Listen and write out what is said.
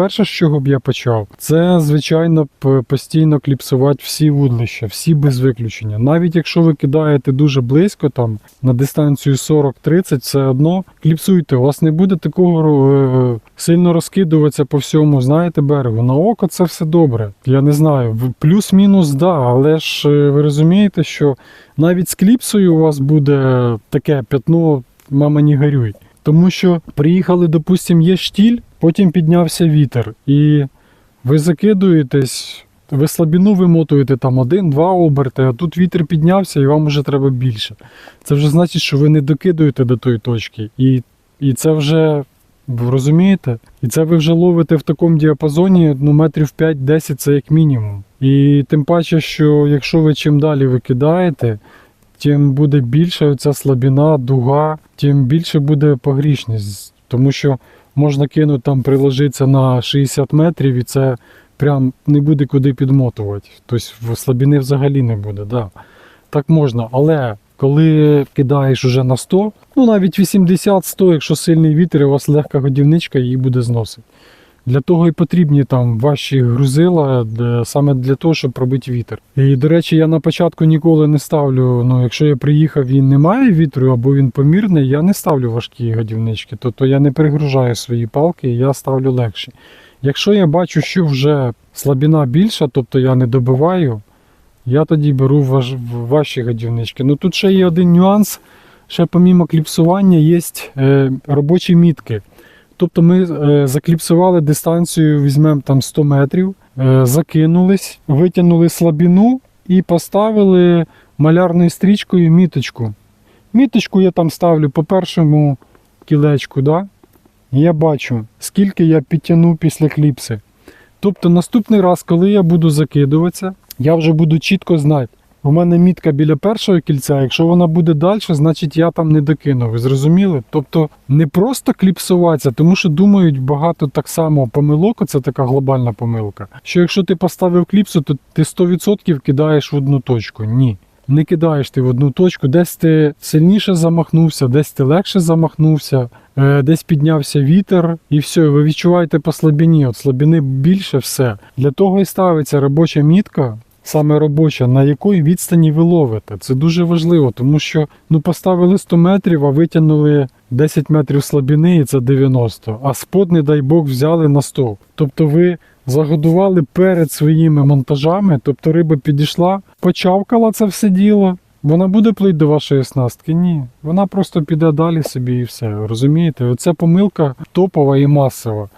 перше, з чого б я почав, це звичайно п- постійно кліпсувати всі вудлища, всі без виключення. Навіть якщо ви кидаєте дуже близько, там на дистанцію 40-30, все одно кліпсуйте. У вас не буде такого е, сильно розкидуватися по всьому, знаєте, берегу. На око це все добре. Я не знаю. Плюс-мінус, да, але ж е, ви розумієте, що навіть з кліпсою у вас буде таке п'ятно, мама не горюй. Тому що приїхали, допустимо, є штіль, потім піднявся вітер, і ви закидуєтесь, ви слабіну вимотуєте там один-два оберти, а тут вітер піднявся і вам вже треба більше. Це вже значить, що ви не докидуєте до тої точки. І, і це вже. Ви розумієте? І це ви вже ловите в такому діапазоні ну, метрів 5-10 це як мінімум. І тим паче, що якщо ви чим далі викидаєте, тим буде більша ця слабіна, дуга, тим більше буде погрішність. Тому що можна кинути там, приложитися на 60 метрів, і це прям не буде куди підмотувати. Тобто слабіни взагалі не буде. Да. Так можна, але коли кидаєш уже на 100, ну навіть 80-100, якщо сильний вітер, у вас легка годівничка, її буде зносити. Для того і потрібні там ваші грузила, де- саме для того, щоб пробити вітер. І, до речі, я на початку ніколи не ставлю, ну, якщо я приїхав і немає вітру, або він помірний, я не ставлю важкі годівнички. Тобто я не перегружаю свої палки, я ставлю легші. Якщо я бачу, що вже слабіна більша, тобто я не добиваю, я тоді беру важ, ваші годівнички. Ну тут ще є один нюанс. Ще помімо кліпсування є е, робочі мітки. Тобто ми е, закліпсували дистанцію, візьмемо там 100 метрів, е, закинулись, витягнули слабіну і поставили малярною стрічкою міточку. Міточку я там ставлю по першому кілечку, да? я бачу, скільки я підтягнув після кліпси. Тобто наступний раз, коли я буду закидуватися, я вже буду чітко знати. У мене мітка біля першого кільця, якщо вона буде далі, значить я там не докинув. Ви зрозуміли? Тобто не просто кліпсуватися, тому що думають багато так само помилок, це така глобальна помилка. Що якщо ти поставив кліпсу, то ти 100% кидаєш в одну точку. Ні. Не кидаєш ти в одну точку, десь ти сильніше замахнувся, десь ти легше замахнувся, е, десь піднявся вітер, і все, ви відчуваєте по слабіні. От слабіни більше все. Для того і ставиться робоча мітка, саме робоча, на якої відстані ви ловите. Це дуже важливо, тому що ну поставили 100 метрів, а витягнули 10 метрів слабіни, і це 90. А спот, не дай Бог, взяли на 100. Тобто ви загодували перед своїми монтажами, тобто риба підійшла, почавкала це все діло. Вона буде плить до вашої снастки? Ні. Вона просто піде далі собі і все. Розумієте? Оце помилка топова і масова.